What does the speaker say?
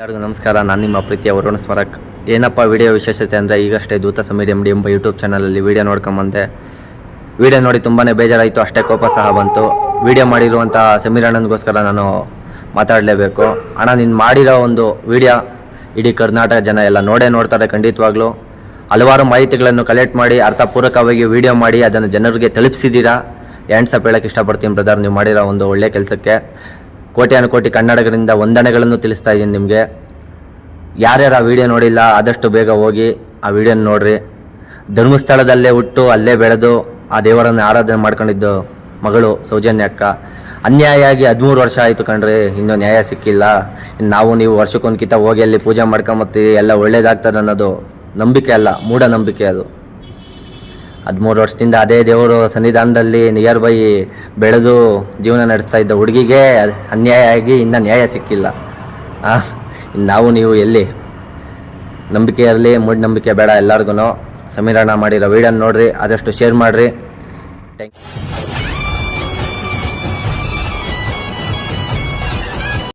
ಎಲ್ಲರಿಗೂ ನಮಸ್ಕಾರ. ನಾನು ನಿಮ್ಮ ಪ್ರೀತಿಯ ವರುಣ ಸ್ಮಾರಕ್. ಏನಪ್ಪ ವಿಡಿಯೋ ವಿಶೇಷತೆ ಅಂದರೆ ಈಗಷ್ಟೇ ದೂತ ಸಮೀರಿ ಎಂ ಡಿ ಎಂಬ ಯೂಟ್ಯೂಬ್ ಚಾನಲಲ್ಲಿ ವಿಡಿಯೋ ನೋಡ್ಕೊಂಬಂದೆ. ವಿಡಿಯೋ ನೋಡಿ ತುಂಬಾ ಬೇಜಾರಾಯಿತು, ಅಷ್ಟೇ ಕೋಪ ಸಹ ಬಂತು. ವಿಡಿಯೋ ಮಾಡಿರುವಂಥ ಸಮೀರ್ ಅಣ್ಣನಿಗೋಸ್ಕರ ನಾನು ಮಾತಾಡಲೇಬೇಕು. ಅಣ್ಣ, ನೀನು ಮಾಡಿರೋ ಒಂದು ವಿಡಿಯೋ ಇಡೀ ಕರ್ನಾಟಕ ಜನ ಎಲ್ಲ ನೋಡೇ ನೋಡ್ತಾರೆ ಖಂಡಿತವಾಗ್ಲೂ. ಹಲವಾರು ಮಾಹಿತಿಗಳನ್ನು ಕಲೆಕ್ಟ್ ಮಾಡಿ, ಅರ್ಥಪೂರ್ವಕವಾಗಿ ವಿಡಿಯೋ ಮಾಡಿ, ಅದನ್ನು ಜನರಿಗೆ ತಲುಪಿಸಿದ್ದೀರಾ ಹ್ಯಾಂಡ್ಸ್ ಹೇಳೋಕ್ಕೆ ಇಷ್ಟಪಡ್ತೀನಿ ಬ್ರದರ್ ನೀವು ಮಾಡಿರೋ ಒಂದು ಒಳ್ಳೆಯ ಕೆಲಸಕ್ಕೆ. ಕೋಟ್ಯಾನು ಕೋಟಿ ಕನ್ನಡಿಗರಿಂದ ವಂದನೆಗಳನ್ನು ತಿಳಿಸ್ತಾ ಇದ್ದೀನಿ ನಿಮಗೆ. ಯಾರ್ಯಾರು ಆ ವಿಡಿಯೋ ನೋಡಿಲ್ಲ, ಆದಷ್ಟು ಬೇಗ ಹೋಗಿ ಆ ವಿಡಿಯೋನ ನೋಡ್ರಿ. ಧರ್ಮಸ್ಥಳದಲ್ಲೇ ಹುಟ್ಟು, ಅಲ್ಲೇ ಬೆಳೆದು ಆ ದೇವರನ್ನು ಆರಾಧನೆ ಮಾಡ್ಕೊಂಡಿದ್ದು ಮಗಳು ಸೌಜನ್ಯ ಅಕ್ಕ. ಅನ್ಯಾಯ ಆಗಿ ಹದಿಮೂರು ವರ್ಷ ಆಯಿತು ಕಣ್ರಿ, ಇನ್ನೂ ನ್ಯಾಯ ಸಿಕ್ಕಿಲ್ಲ. ನಾವು ನೀವು ವರ್ಷಕ್ಕೊಂದ್ಕಿತ ಹೋಗಿ ಅಲ್ಲಿ ಪೂಜೆ ಮಾಡ್ಕೊಂಬತ್ತೀವಿ, ಎಲ್ಲ ಒಳ್ಳೇದಾಗ್ತದೆ ಅನ್ನೋದು ನಂಬಿಕೆ ಅಲ್ಲ, ಮೂಢನಂಬಿಕೆ ಅದು. ಹದಿಮೂರು ವರ್ಷದಿಂದ ಅದೇ ದೇವರು ಸನ್ನಿಧಾನದಲ್ಲಿ ನಿಯರ್ ಬೈ ಬೆಳೆದು ಜೀವನ ನಡೆಸ್ತಾ ಇದ್ದ ಹುಡುಗಿಗೆ ಅನ್ಯಾಯ ಆಗಿ ಇನ್ನೂ ನ್ಯಾಯ ಸಿಕ್ಕಿಲ್ಲ. ನಾವು ನೀವು ಎಲ್ಲಿ? ನಂಬಿಕೆ ಇರಲಿ ಮೂಢನಂಬಿಕೆ ಬೇಡ ಎಲ್ಲರಿಗೂ ಸಮೀರಣ ಮಾಡಿರೋ ವೀಡಿಯೋನ ನೋಡಿರಿ, ಆದಷ್ಟು ಶೇರ್ ಮಾಡಿರಿ. ಥ್ಯಾಂಕ್